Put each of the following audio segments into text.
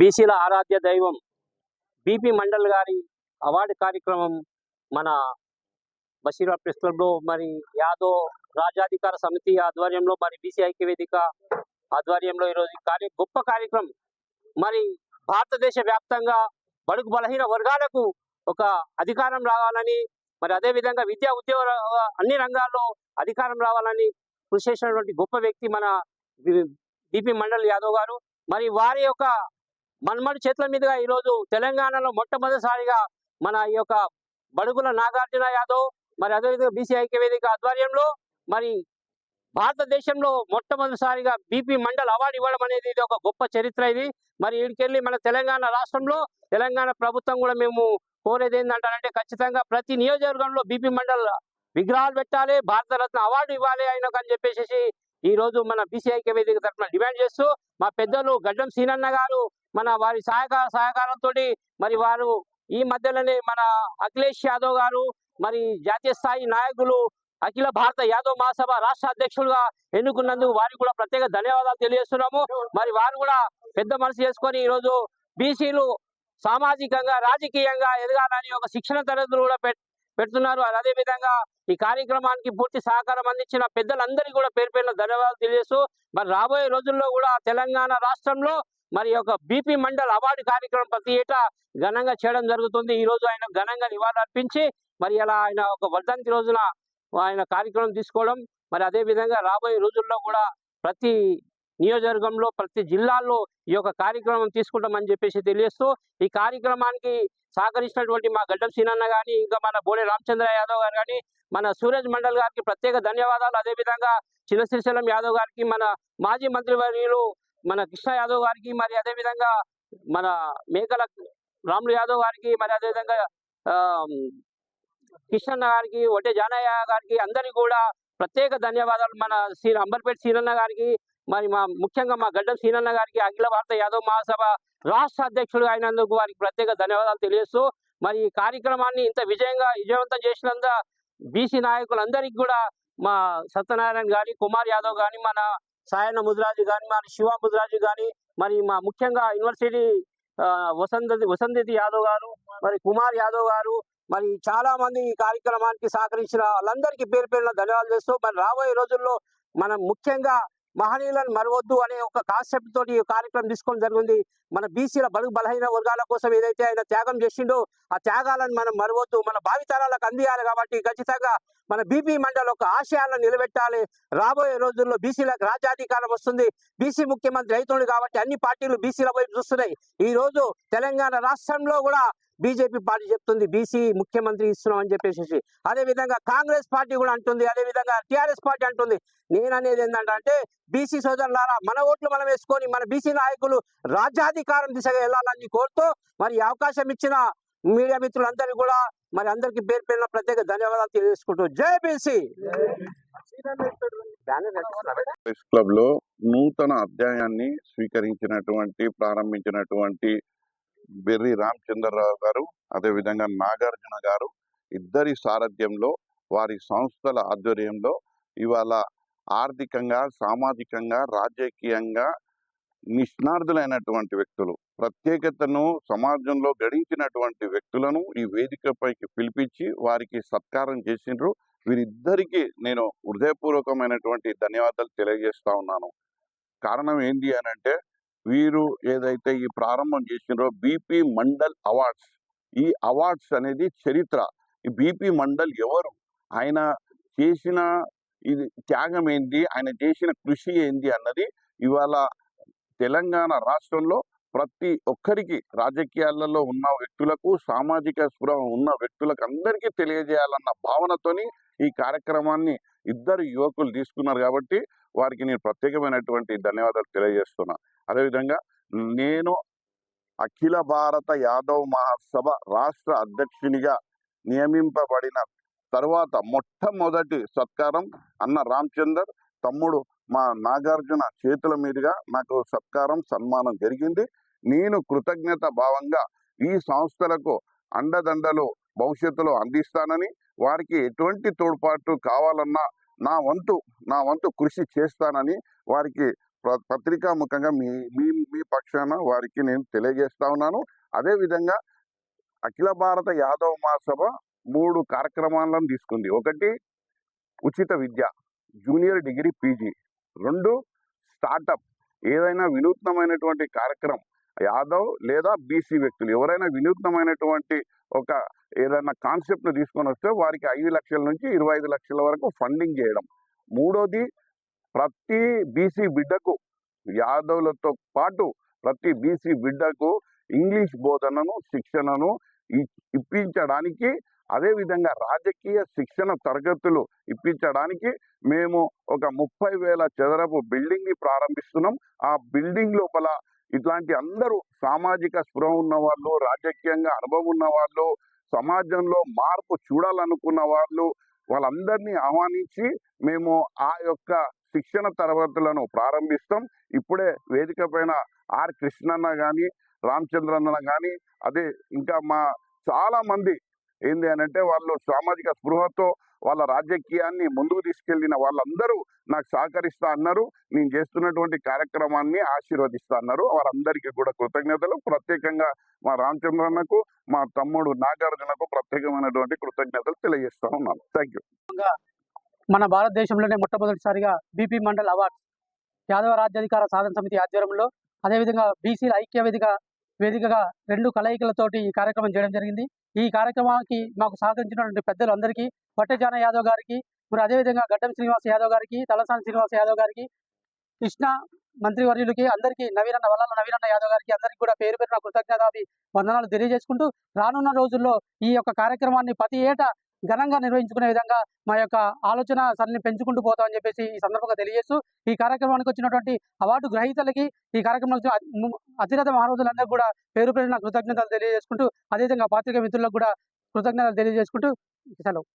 బీసీల ఆరాధ్య దైవం బీపీ మండల్ గారి అవార్డు కార్యక్రమం మన బషీరా ప్రెస్ క్లబ్లో మరి యాదవ్ రాజాధికార సమితి ఆధ్వర్యంలో మరి బీసీ ఐక్యవేదిక ఆధ్వర్యంలో ఈరోజు కార్య గొప్ప కార్యక్రమం. మరి భారతదేశ వ్యాప్తంగా బడుగు బలహీన వర్గాలకు ఒక అధికారం రావాలని మరి అదే విధంగా విద్యా ఉద్యోగ అన్ని రంగాల్లో అధికారం రావాలని కృషి చేసినటువంటి గొప్ప వ్యక్తి మన బీపీ మండల్ యాదవ్ గారు. మరి వారి యొక్క మన్మడి చేతుల మీదుగా ఈరోజు తెలంగాణలో మొట్టమొదటిసారిగా మన ఈ యొక్క బడుగుల నాగార్జున యాదవ్ మరి అదేవిధంగా బీసీ ఐక్య వేదిక ఆధ్వర్యంలో మరి భారతదేశంలో మొట్టమొదటిసారిగా బీపీ మండల్ అవార్డు ఇవ్వడం అనేది ఇది ఒక గొప్ప చరిత్ర ఇది. మరి వీడికెళ్ళి మన తెలంగాణ రాష్ట్రంలో తెలంగాణ ప్రభుత్వం కూడా మేము కోరేది ఏంటంటారంటే ఖచ్చితంగా ప్రతి నియోజకవర్గంలో బీపీ మండల్ విగ్రహాలు పెట్టాలి భారతరత్న అవార్డు ఇవ్వాలి ఆయనకు అని చెప్పేసి ఈ రోజు మన బీసీ ఐక్య వేదిక తరఫున డిమాండ్ చేస్తూ మా పెద్దలు గడ్డం సీనన్న గారు మన వారి సహకార సహకారంతో మరి వారు ఈ మధ్యలోనే మన అఖిలేష్ యాదవ్ గారు మరి జాతీయ స్థాయి నాయకులు అఖిల భారత యాదవ్ మహాసభ రాష్ట్ర అధ్యక్షులుగా ఎన్నుకున్నందుకు వారికి కూడా ప్రత్యేక ధన్యవాదాలు తెలియజేస్తున్నాము. మరి వారు కూడా పెద్ద మనసు చేసుకొని ఈ రోజు బీసీలు సామాజికంగా రాజకీయంగా ఎదగాలని ఒక శిక్షణ తరగతులు కూడా పెడుతున్నారు. అదే విధంగా ఈ కార్యక్రమానికి పూర్తి సహకారం అందించిన పెద్దలందరికీ కూడా పేరు పేరున ధన్యవాదాలు తెలియజేస్తూ మరి రాబోయే రోజుల్లో కూడా తెలంగాణ రాష్ట్రంలో మరి ఒక బీపీ మండల్ అవార్డు కార్యక్రమం ప్రతి ఏటా ఘనంగా చేయడం జరుగుతుంది. ఈ రోజు ఆయన ఘనంగా నివాళులర్పించి మరి అలా ఆయన ఒక వర్ధంతి రోజున ఆయన కార్యక్రమం తీసుకోవడం మరి అదే విధంగా రాబోయే రోజుల్లో కూడా ప్రతి నియోజకవర్గంలో ప్రతి జిల్లాల్లో ఈ యొక్క కార్యక్రమం తీసుకుంటామని చెప్పేసి తెలియస్తూ ఈ కార్యక్రమానికి సహకరించినటువంటి మా గడ్డం సీనన్న గాని ఇంకా మన బోడే రామచంద్ర యాదవ్ గారు కానీ మన సూరజ్ మండల్ గారికి ప్రత్యేక ధన్యవాదాలు. అదే విధంగా చిన్న శ్రీశైలం యాదవ్ గారికి మన మాజీ మంత్రివర్యులు మన కృష్ణ యాదవ్ గారికి మరి అదే విధంగా మన మేకల రాములు యాదవ్ గారికి మరి అదే విధంగా కిషన్ గారికి ఒడ్డే జానయ్య గారికి అందరికీ కూడా ప్రత్యేక ధన్యవాదాలు. మన శ్రీ అంబర్పేట సీనన్న గారికి మరి మా ముఖ్యంగా మా గడ్డం సీనన్న గారికి అఖిల భారత యాదవ్ మహాసభ రాష్ట్ర అధ్యక్షుడు అయినందుకు వారికి ప్రత్యేక ధన్యవాదాలు తెలియజేస్తూ మరి ఈ కార్యక్రమాన్ని ఇంత విజయంగా విజయవంతం చేసినంత బీసీ నాయకులందరికీ కూడా మా సత్యనారాయణ గాని కుమార్ యాదవ్ గాని మన సాయన ముదిరాజు గాని మరి శివ ముదిరాజు గాని మరి మా ముఖ్యంగా యూనివర్సిటీ వసంత వసంతతి యాదవ్ గారు మరి కుమార్ యాదవ్ గారు మరి చాలా మంది ఈ కార్యక్రమానికి సహకరించిన వాళ్ళందరికీ పేరు పేరున ధన్యవాదాలు చేస్తూ మరి రాబోయే రోజుల్లో మనం ముఖ్యంగా మహనీయులను మరవద్దు అనే ఒక కాన్సెప్ట్ తోటి ఈ కార్యక్రమం తీసుకోవడం జరిగింది. మన బీసీల బడుగు బలహీన వర్గాల కోసం ఏదైతే ఆయన త్యాగం చేసిండో ఆ త్యాగాలను మనం మరవద్దు. మన భావితరాలకు అందియాలి కాబట్టి ఖచ్చితంగా మన బీపీ మండలి ఒక ఆశయాలను నిలబెట్టాలి. రాబోయే రోజుల్లో బీసీలకు రాజ్యాధికారం వస్తుంది. బీసీ ముఖ్యమంత్రి అవుతుంది కాబట్టి అన్ని పార్టీలు బీసీల వైపు చూస్తున్నాయి. ఈ రోజు తెలంగాణ రాష్ట్రంలో కూడా బీజేపీ పార్టీ చెప్తుంది బీసీ ముఖ్యమంత్రి ఇస్తున్నాం అని చెప్పేసి అదే విధంగా కాంగ్రెస్ పార్టీ కూడా అంటుంది అదే విధంగా టిఆర్ఎస్ పార్టీ అంటుంది. నేను అనేది ఏంటంటే బీసీ సోదరులారా మన ఓట్లు మనం వేసుకొని మన బీసీ నాయకులు రాజ్యాధికారం దిశగా వెళ్ళాలని కోరుతూ మరి అవకాశం ఇచ్చిన మీడియా మిత్రులందరూ కూడా మరి అందరికీ పేరు పేరున ప్రత్యేక ధన్యవాదాలు తెలియజేసుకుంటూ. జై బీసీ! ప్రెస్ క్లబ్లో నూతన అధ్యాయాన్ని స్వీకరించినటువంటి ప్రారంభించినటువంటి బెర్రి రామచంద్రరావు గారు అదేవిధంగా నాగార్జున గారు ఇద్దరి సారథ్యంలో వారి సంస్థల ఆధ్వర్యంలో ఇవాళ ఆర్థికంగా సామాజికంగా రాజకీయంగా నిష్ణార్థులైనటువంటి వ్యక్తులు ప్రత్యేకతను సమాజంలో గడించినటువంటి వ్యక్తులను ఈ వేదికపైకి పిలిపించి వారికి సత్కారం చేసిండ్రు. వీరిద్దరికీ నేను హృదయపూర్వకమైనటువంటి ధన్యవాదాలు తెలియజేస్తా ఉన్నాను. కారణం ఏంటి అని అంటే వీరు ఏదైతే ఈ ప్రారంభం చేసినారో బీపీ మండల్ అవార్డ్స్. ఈ అవార్డ్స్ అనేది చరిత్ర. ఈ బీపీ మండల్ ఎవరు? ఆయన చేసిన ఇది త్యాగం ఏంది? ఆయన చేసిన కృషి ఏంది అన్నది ఇవాళ తెలంగాణ రాష్ట్రంలో ప్రతి ఒక్కరికి రాజకీయాలలో ఉన్న వ్యక్తులకు సామాజిక స్పృహ ఉన్న వ్యక్తులకు అందరికీ తెలియజేయాలన్న భావనతోని ఈ కార్యక్రమాన్ని ఇద్దరు యువకులు తీసుకున్నారు కాబట్టి వారికి నేను ప్రత్యేకమైనటువంటి ధన్యవాదాలు తెలియజేస్తున్నా. అదేవిధంగా నేను అఖిల భారత యాదవ్ మహాసభ రాష్ట్ర అధ్యక్షునిగా నియమింపబడిన తర్వాత మొట్టమొదటి సత్కారం అన్న రామచందర్ తమ్ముడు మా నాగార్జున చేతుల మీదుగా నాకు సత్కారం సన్మానం జరిగింది. నేను కృతజ్ఞత భావంగా ఈ సంస్థలకు అండదండలు భవిష్యత్తులో అందిస్తానని వారికి ఎటువంటి తోడ్పాటు కావాలన్నా నా వంతు నా వంతు కృషి చేస్తానని వారికి పత్రికా ముఖంగా మీ మీ మీ పక్షాన వారికి నేను తెలియజేస్తా ఉన్నాను. అదే విధంగా అఖిల భారత యాదవ మహాసభ మూడు కార్యక్రమాలను తీసుకుంది. ఒకటి ఉచిత విద్య జూనియర్ డిగ్రీ పీజీ. రెండు స్టార్టప్ ఏదైనా వినూత్నమైనటువంటి కార్యక్రమం యాదవ్ లేదా బీసీ వ్యక్తులు. ఎవరైనా వినూత్నమైనటువంటి ఒక ఏదైనా కాన్సెప్ట్ను తీసుకొని వస్తే వారికి ఐదు లక్షల నుంచి ఇరవై ఐదు లక్షల వరకు ఫండింగ్ చేయడం. మూడోది ప్రతి బీసీ బిడ్డకు యాదవులతో పాటు ప్రతి బీసీ బిడ్డకు ఇంగ్లీష్ బోధనను శిక్షణను ఇ- ఇప్పించడానికి అదేవిధంగా రాజకీయ శిక్షణ తరగతులు ఇప్పించడానికి మేము ఒక ముప్పై వేల చదరపు బిల్డింగ్ని ప్రారంభిస్తున్నాం. ఆ బిల్డింగ్ లోపల ఇట్లాంటి అందరూ సామాజిక స్పృహ ఉన్న వాళ్ళు రాజకీయంగా అనుభవం ఉన్న వాళ్ళు సమాజంలో మార్పు చూడాలనుకున్న వాళ్ళు వాళ్ళందరినీ ఆహ్వానించి మేము ఆ యొక్క శిక్షణ తరగతులను ప్రారంభిస్తాం. ఇప్పుడే వేదిక పైన ఆర్ కృష్ణన్న కానీ రామచంద్రన్న కానీ అదే ఇంకా మా చాలా మంది ఏంది అని అంటే వాళ్ళు సామాజిక స్పృహతో వాళ్ళ రాజకీయాన్ని ముందుకు తీసుకెళ్ళిన వాళ్ళందరూ నాకు సహకరిస్తా అన్నారు. నేను చేస్తున్నటువంటి కార్యక్రమాన్ని ఆశీర్వదిస్తా అన్నారు. వారందరికీ కూడా కృతజ్ఞతలు. ప్రత్యేకంగా మా రామచంద్రన్నకు మా తమ్ముడు నాగార్జునకు ప్రత్యేకమైనటువంటి కృతజ్ఞతలు తెలియజేస్తా ఉన్నాను. థ్యాంక్ యూ మన భారతదేశంలోనే మొట్టమొదటిసారిగా బీపీ మండల్ అవార్డ్స్ యాదవ రాజ్యాధికార సాధన సమితి ఆధ్వర్యంలో అదేవిధంగా బీసీల ఐక్య వేదిక వేదికగా రెండు కలయికలతోటి ఈ కార్యక్రమం చేయడం జరిగింది. ఈ కార్యక్రమానికి మాకు సహకరించినటువంటి పెద్దలు అందరికీ వట్టెజాన యాదవ్ గారికి మరి అదేవిధంగా గడ్డం శ్రీనివాస్ యాదవ్ గారికి తలసాని శ్రీనివాస్ యాదవ్ గారికి కృష్ణ మంత్రివర్యులకి అందరికీ నవీనన్న వల్ల నవీనన్న యాదవ్ గారికి అందరికీ కూడా పేరు పేరున కృతజ్ఞతాది వందనాలు తెలియజేసుకుంటూ రానున్న రోజుల్లో ఈ యొక్క కార్యక్రమాన్ని ప్రతి ఏటా ఘనంగా నిర్వహించుకునే విధంగా మా యొక్క ఆలోచన సరళిని పెంచుకుంటూ పోతామని చెప్పేసి ఈ సందర్భంగా తెలియజేస్తూ ఈ కార్యక్రమానికి వచ్చినటువంటి అవార్డు గ్రహీతలకి ఈ కార్యక్రమంలో అతిరథ మహారోజులందరూ కూడా పేరు పేరున కృతజ్ఞతలు తెలియజేసుకుంటూ అదేవిధంగా పాత్రిక మిత్రులకు కూడా కృతజ్ఞతలు తెలియజేసుకుంటూ సెలవు.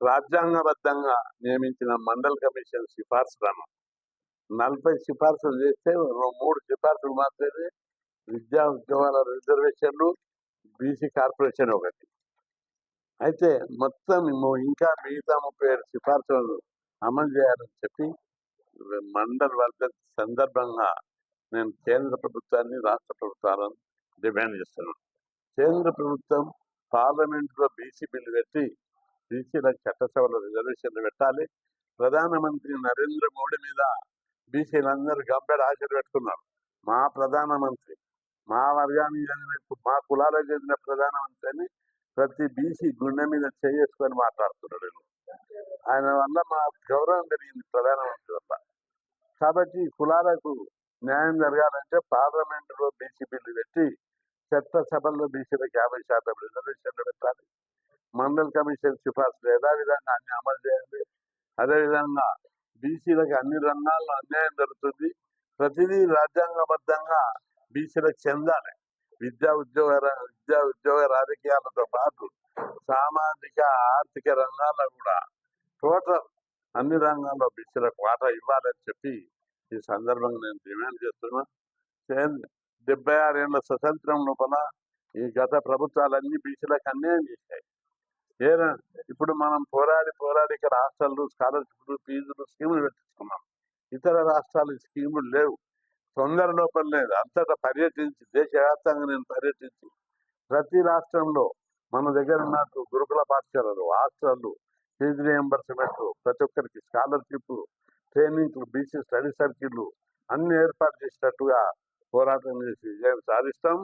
రాజ్యాంగబద్ధంగా నియమించిన మండల్ కమిషన్ సిఫార్సులను నలభై సిఫార్సులు చేస్తే మూడు సిఫార్సులు మాత్రమే విద్యా ఉద్యోగాల రిజర్వేషన్లు బీసీ కార్పొరేషన్ ఒకటి. అయితే మొత్తం ఇంకా మిగతా ముప్పై ఏడు సిఫార్సులను అమలు చేయాలని చెప్పి మండల్ వర్గ సందర్భంగా నేను కేంద్ర ప్రభుత్వాన్ని రాష్ట్ర ప్రభుత్వాలను డిమాండ్ చేస్తున్నాను. కేంద్ర ప్రభుత్వం పార్లమెంట్లో బీసీ బిల్లు పెట్టి బీసీలకు చట్టసభలో రిజర్వేషన్లు పెట్టాలి. ప్రధానమంత్రి నరేంద్ర మోడీ మీద బీసీలందరూ గంపెడు ఆశలు పెట్టుకున్నారు. మా ప్రధానమంత్రి మా వర్గానికి చెందిన మా కులాలకు చెందిన ప్రధానమంత్రి అని ప్రతి బీసీ గుండె మీద చేసుకొని మాట్లాడుతున్నాడు ఆయన వల్ల మా గౌరవం పెరిగింది ప్రధానమంత్రి వల్ల. కాబట్టి కులాలకు న్యాయం జరగాలంటే పార్లమెంటులో బీసీ బిల్లు పెట్టి చట్టసభల్లో బీసీలకు యాభై శాతం రిజర్వేషన్లు పెట్టాలి. మండల్ కమిషన్ సిఫార్సులు యథావిధంగా అన్ని అమలు చేయాలి? అదేవిధంగా బీసీలకు అన్ని రంగాల్లో అన్యాయం జరుగుతుంది. ప్రతిదీ రాజ్యాంగబద్ధంగా బీసీలకు చెందాలి. విద్యా ఉద్యోగ విద్యా ఉద్యోగ రాజకీయాలతో పాటు సామాజిక ఆర్థిక రంగాల్లో కూడా టోటల్ అన్ని రంగాల్లో బీసీలకు వాటా ఇవ్వాలని చెప్పి ఈ సందర్భంగా నేను డిమాండ్ చేస్తున్నా. కేంద్ర- డెబ్బై ఆరేళ్ళ స్వతంత్రం లోపల ఈ గత ప్రభుత్వాలన్నీ బీసీలకు అన్యాయం చేశాయి. ఏ ఇప్పుడు మనం పోరాడి పోరాడి ఇక్కడ హాస్టళ్ళు స్కాలర్షిప్లు ఫీజులు స్కీములు పెట్టించుకున్నాం. ఇతర రాష్ట్రాలు స్కీములు లేవు. తొందర లోపల లేదు. అంతటా పర్యటించి దేశవ్యాప్తంగా నేను పర్యటించి ప్రతి రాష్ట్రంలో మన దగ్గర ఉన్నట్టు గురుకుల పాఠశాలలు హాస్టళ్ళు ఫీజు రియంబర్స్మెంట్ ప్రతి ఒక్కరికి స్కాలర్షిప్ ట్రైనింగ్లు బీసీ స్టడీ సర్కిళ్ళు అన్ని ఏర్పాటు చేసినట్టుగా పోరాటం చేసి విజయం సాధిస్తాం.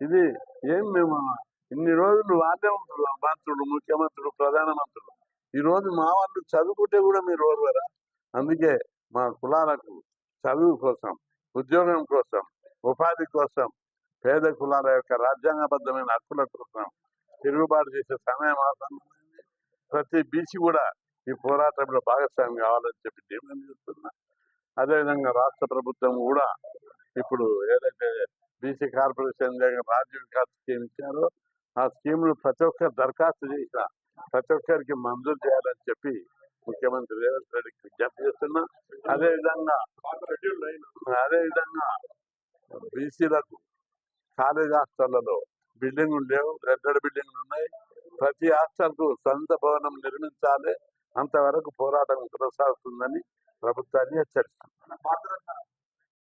ఇది ఏం మేము ఇన్ని రోజులు వాళ్ళే ఉంటున్నారు మంత్రులు ముఖ్యమంత్రులు ప్రధానమంత్రులు. ఈ రోజు మా వాళ్ళు చదువుకుంటే కూడా మీరు ఓర్వరా? అందుకే మా కులాలకు చదువు కోసం ఉద్యోగం కోసం ఉపాధి కోసం పేద కులాల యొక్క రాజ్యాంగబద్ధమైన హక్కుల కోసం తిరుగుబాటు చేసే సమయం ఆసన్నమైంది. ప్రతి బీసీ కూడా ఈ పోరాటంలో భాగస్వామి కావాలని చెప్పి డిమాండ్ చేస్తున్నా. అదేవిధంగా రాష్ట్ర ప్రభుత్వం కూడా ఇప్పుడు ఏదైతే బీసీ కార్పొరేషన్ దగ్గర రాజ్య వికాస్ స్కీమ్ ఇచ్చారో ఆ స్కీములు ప్రతి ఒక్కరు దరఖాస్తు చేసిన ప్రతి ఒక్కరికి మంజూరు చేయాలని చెప్పి ముఖ్యమంత్రి రేవంత్ రెడ్డికి విజ్ఞప్తి చేస్తున్నా. అదే విధంగా అదే విధంగా బీసీలకు కాలేజ్ హాస్టళ్ళలో బిల్డింగులు లేవు రెండెడు బిల్డింగులు ఉన్నాయి. ప్రతి హాస్టల్కు సొంత భవనం నిర్మించాలి. అంతవరకు పోరాటం కొనసాగుతుందని ప్రభుత్వాన్ని హెచ్చరిస్తున్నాను.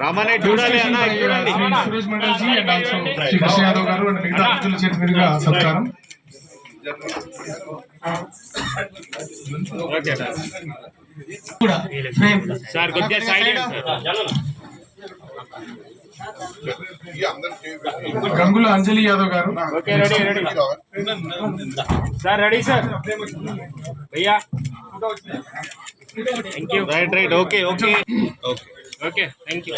రామానే చూడాలి అన్న చూడండి Suresh Mandal ji and also Shri Krishna Yadav garu and మిగతా అతిథుల చేతి మీదుగా సత్కారం. కూడా. ఫ్రేమ్ సార్ కొద్దిగా side Gangula Anjali Yadav garu. Okay ready ready. Sir ready sir. భయ్యా right right okay okay okay thank you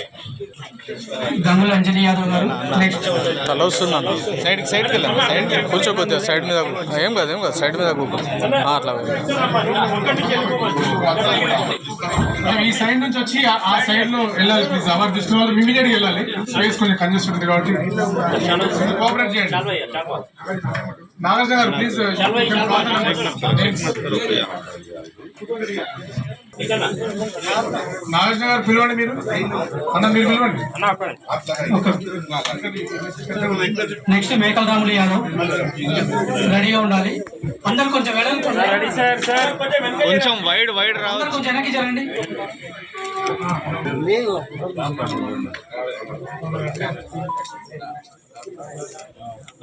Gangula Anjali Yadav garu next తల వస్తుందన్న సైడ్కి సైడ్కి వెళ్ళాను సైడ్కి కూర్చో. కొద్దిగా సైడ్ మీద ఏం కాదు ఏం కాదు సైడ్ మీద కూర్చో. అట్లా. ఈ సైడ్ నుంచి వచ్చి ఆ- సైడ్లో వెళ్ళాలి ప్లీజ్ అవర్ తీసుకున్న వాళ్ళు ఇమీడియట్గా వెళ్ళాలి. స్పేస్ కొంచెం కంజెస్ట్ ఉంటుంది కాబట్టి. కోఆపరేట్ చేయండి. నాగార్జున గారు ప్లీజ్ నాగార్జున గారు పిలవండి మీరు. అన్న మీరు పిలవండి. నెక్స్ట్ మేకల్ రాములు యాదవ్. రెడీగా ఉండాలి. అందరు కొంచెం వెడల్పు రెడీ సార్ సార్. కొంచెం వైడ్ వైడ్ రావు అందరు కొంచెం వెనక్కి జరండి.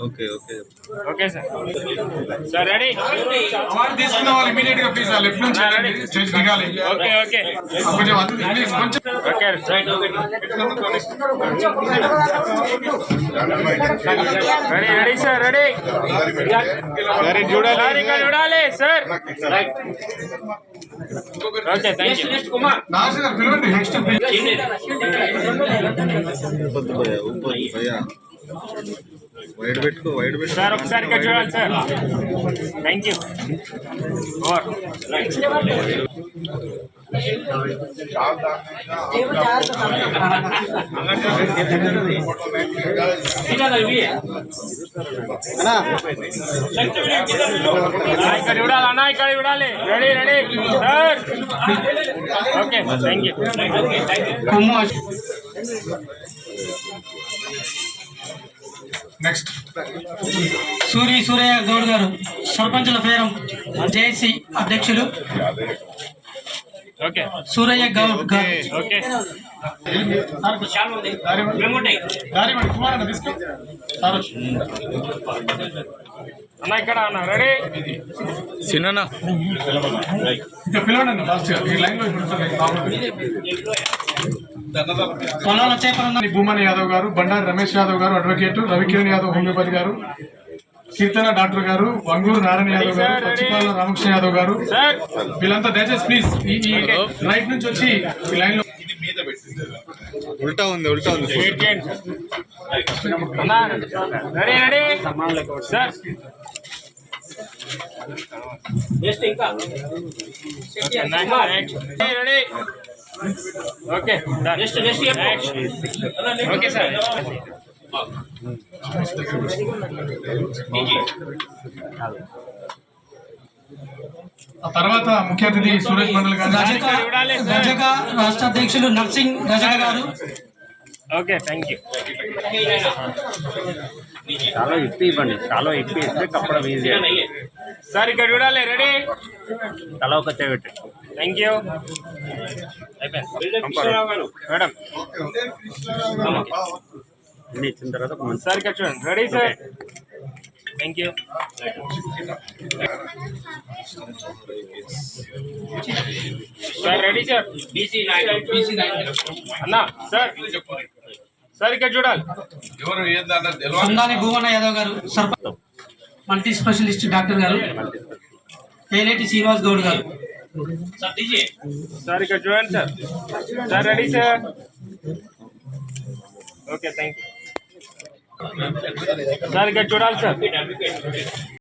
Okay okay. Okay sir. Sir ready? Award తీసుకున్న వాళ్ళు ఇమీడియట్గా ప్లీజ్ లెఫ్ట్ నుంచి వెళ్ళండి స్టేజ్ దిగాలి. Okay okay. కొంచెం అతిథి ప్లీజ్ కొంచెం okay ready ready sir ready. సరే చూడాలి. సార్ చూడాలి sir. Okay thank you Nagarjuna garu పిలవండి నెక్స్ట్ వైడ్ పెట్టుకో వైడ్ పెట్టుకో సార్ ఒకసారి ఇక్కడ చూడాలి సార్ థ్యాంక్ యూ ఓవర్ ఇక్కడ చూడాలి అన్న ఇక్కడ చూడాలి ready ready sir okay thank you Kommu Ash- next Suri Surayya Goud గారు సర్పంచుల ఫేరం జేఏసీ అధ్యక్షులు. ఓకే. సూరయ్య గౌడ్ గారు. అన్న ఇక్కడ అన్న రెడీ? చిన్న ఇంకా పిలవండి అన్న లాస్ట్ ఈ లైన్లో ఇప్పుడు. పొలాలు భూమని యాదవ్ గారు బండారి రమేష్ యాదవ్ గారు అడ్వకేట్ రవికిరణ్ యాదవ్ హోమియోపతి గారు కీర్తన డాక్టర్ గారు వంగూరు నారాయణ యాదవ్ గారు పచ్చిపాల రామకృష్ణ యాదవ్ గారు. వీళ్ళంతా దయచేసి ప్లీజ్ ఈ రైట్ నుంచి వచ్చి ఈ లైన్లో ఉల్టా ఉంది ఉల్టా ఉంది. Ready okay next next okay sir ఆ తర్వాత ముఖ్య అతిథి సూరజ్ మండల్ గారు. రజక రాష్ట్ర అధ్యక్షులు నర్సింగ్ రజక గారు. ఓకే థ్యాంక్ యూ చాలా ఇప్పి ఇవ్వండి చాలా ఇప్పి ఇస్తే కప్పడం ఈజీ సార్ ఇక్కడ చూడాలి రెడీ తల ఒక చెవిటి థ్యాంక్ యూ మేడం. అన్ని ఇచ్చిన తర్వాత సార్ చూడండి. Ready sir thank you sir ready sir BC అన్న సార్ సార్ ఇక్కడ చూడాలి. భూమన్న యాదవ్ గారు సర్పంచ్ మల్టీ స్పెషలిస్ట్ డాక్టర్ గారు. పేలేటి శ్రీనివాస్ గౌడ్ గారు. సార్ ఇక్కడ చూడండి sir sir ready sir okay thank you sir ఇక్కడ చూడాలి సార్